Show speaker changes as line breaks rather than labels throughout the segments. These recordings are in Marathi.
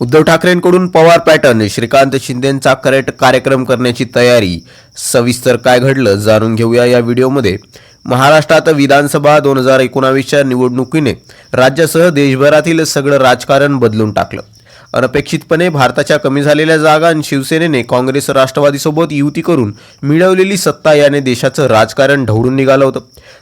उद्धव ठाकरेंकडून पवार पॅटर्न श्रीकांत शिंदेंचा करेक्ट कार्यक्रम करण्याची तयारी. सविस्तर काय घडलं जाणून घेऊया या व्हिडिओमध्ये. महाराष्ट्रात विधानसभा दोन हजार एकोणावीसच्या निवडणुकीने राज्यासह देशभरातील सगळं राजकारण बदलून टाकलं. अनपेक्षितपणे भारताच्या कमी झालेल्या जागा आणि शिवसेनेने काँग्रेस राष्ट्रवादीसोबत युती करून मिळवलेली सत्ता याने देशाचं राजकारण ढवळून निघालं होतं.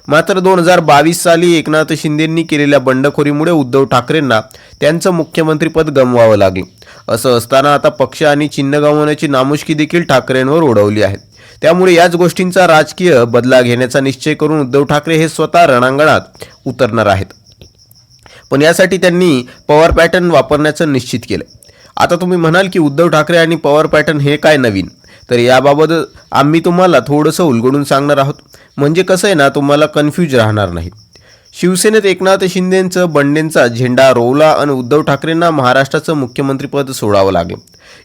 मात्र दोन हजार बावीस साली एकनाथ शिंदेंनी केलेल्या बंडखोरीमुळे उद्धव ठाकरेंना त्यांचं मुख्यमंत्रीपद गमवावं लागलं. असं असताना आता पक्ष आणि चिन्ह गमावण्याची नामुष्की देखील ठाकरेंवर ओढवली आहे. त्यामुळे याच गोष्टींचा राजकीय बदला घेण्याचा निश्चय करून उद्धव ठाकरे हे स्वतः रणांगणात उतरणार आहेत. पण यासाठी त्यांनी पॉवर पॅटर्न वापरण्याचं निश्चित केलं आता तुम्ही म्हणाल की उद्धव ठाकरे आणि पॉवर पॅटर्न हे काय नवीन? तर याबाबत आम्ही तुम्हाला थोडंसं उलगडून सांगणार आहोत. म्हणजे कसं आहे ना तुम्हाला कन्फ्यूज राहणार नाही शिवसेनेत एकनाथ शिंदेंचं बंडेंचा झेंडा रोवला आणि उद्धव ठाकरेंना महाराष्ट्राचं मुख्यमंत्रीपद सोडावं लागलं.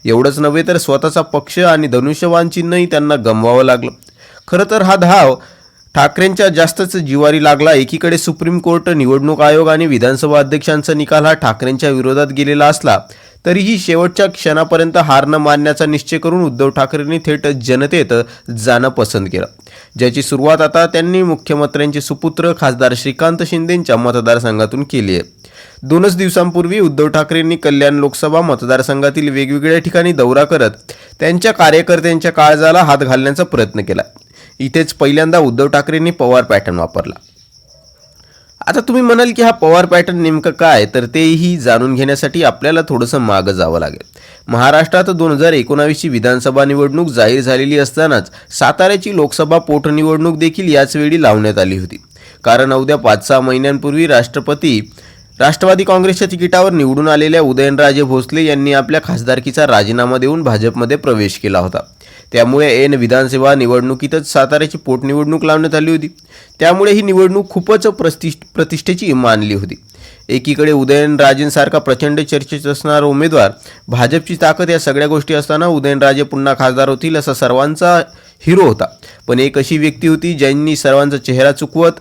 एवढंच नव्हे तर स्वतःचा पक्ष आणि धनुष्यवान चिन्हही त्यांना गमवावं लागलं. खरं तर हा धाव ठाकरेंच्या जास्तच जिवारी लागला एकीकडे सुप्रीम कोर्ट निवडणूक आयोग आणि विधानसभा अध्यक्षांचा निकाल हा ठाकरेंच्या विरोधात गेलेला असला तरीही शेवटच्या क्षणापर्यंत हार न मानण्याचा निश्चय करून उद्धव ठाकरेंनी थेट जनतेत जाणं पसंत केलं. ज्याची सुरुवात आता त्यांनी मुख्यमंत्र्यांचे सुपुत्र खासदार श्रीकांत शिंदेंच्या मतदारसंघातून केली आहे. दोनच दिवसांपूर्वी उद्धव ठाकरेंनी कल्याण लोकसभा मतदारसंघातील वेगवेगळ्या ठिकाणी दौरा करत त्यांच्या कार्यकर्त्यांच्या काळजाला हात घालण्याचा प्रयत्न केला. इथेच पहिल्यांदा उद्धव ठाकरेंनी पवार पॅटर्न वापरला. आता तुम्ही म्हणाल की हा पवार पॅटर्न नेमकं काय? तर तेही जाणून घेण्यासाठी आपल्याला थोडंसं मागं जावं लागेल. महाराष्ट्रात दोन हजार एकोणावीसची विधानसभा निवडणूक जाहीर झालेली असतानाच साताऱ्याची लोकसभा पोटनिवडणूक देखील याच वेळी लावण्यात आली होती. कारण अवघ्या पाच सहा महिन्यांपूर्वी राष्ट्रपती राष्ट्रवादी काँग्रेसच्या तिकिटावर निवडून आलेल्या उदयनराजे भोसले यांनी आपल्या खासदारकीचा राजीनामा देऊन भाजपमध्ये प्रवेश केला होता. त्यामुळे एन विधानसभा निवडणुकीतच साताऱ्याची पोटनिवडणूक लावण्यात आली होती. त्यामुळे ही निवडणूक खूपच प्रतिष्ठ प्रतिष्ठेची मानली होती. एकीकडे उदयनराजेंसारखा प्रचंड चर्चेत असणारा उमेदवार भाजपची ताकद या सगळ्या गोष्टी असताना उदयनराजे पुन्हा खासदार होतील असा सर्वांचा हिरो होता. पण एक अशी व्यक्ती होती ज्यांनी सर्वांचा चेहरा चुकवत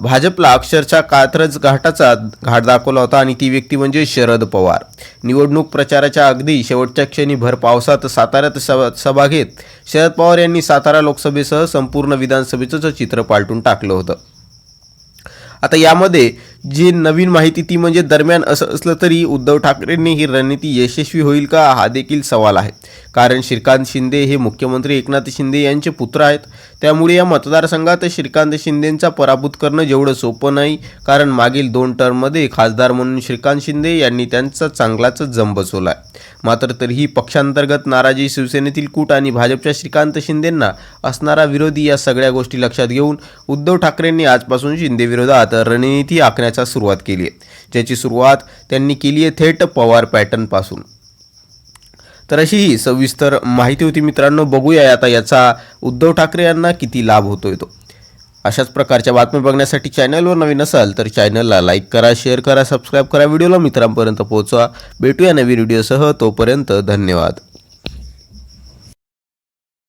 भाजपला अक्षरशः कात्रज घाटाचा घाट दाखवला होता आणि ती व्यक्ती म्हणजे शरद पवार. निवडणूक प्रचाराच्या अगदी शेवटच्या क्षणी भर पावसात साताऱ्यात सभा सभा घेत शरद पवार यांनी सातारा लोकसभेसह संपूर्ण विधानसभेचं चित्र पालटून टाकलं होतं. आता यामध्ये जी नवीन माहिती ती म्हणजे दरम्यान असं असलं तरी उद्धव ठाकरेंनी ही रणनीती यशस्वी होईल का? हा देखील सवाल आहे. कारण श्रीकांत शिंदे हे मुख्यमंत्री एकनाथ शिंदे यांचे पुत्र आहेत. त्यामुळे या मतदारसंघात श्रीकांत शिंदेंचा पराभूत करणं जेवढं सोपं नाही कारण मागील दोन टर्ममध्ये खासदार म्हणून श्रीकांत शिंदे यांनी त्यांचा चांगलाच जम बसवला आहे मात्र तरीही पक्षांतर्गत नाराजी शिवसेनेतील कूट आणि भाजपच्या श्रीकांत शिंदेंना असणारा विरोधी या सगळ्या गोष्टी लक्षात घेऊन उद्धव ठाकरेंनी आजपासून शिंदेविरोधात रणनीती आखण्याचा सुरुवात केली आहे. ज्याची सुरुवात त्यांनी केली आहे थेट पवार पॅटर्नपासून. तर अशी ही सविस्तर माहिती होती मित्रांनो. बघूया आता याचा उद्धव ठाकरे यांना किती लाभ होतोय तो. अशाच प्रकारच्या बातम्या बघण्यासाठी चॅनलवर नवीन असाल तर चॅनलला लाईक करा शेअर करा सबस्क्राईब करा. व्हिडिओला मित्रांपर्यंत पोहोचवा. भेटूया नवीन व्हिडिओसह. तोपर्यंत धन्यवाद.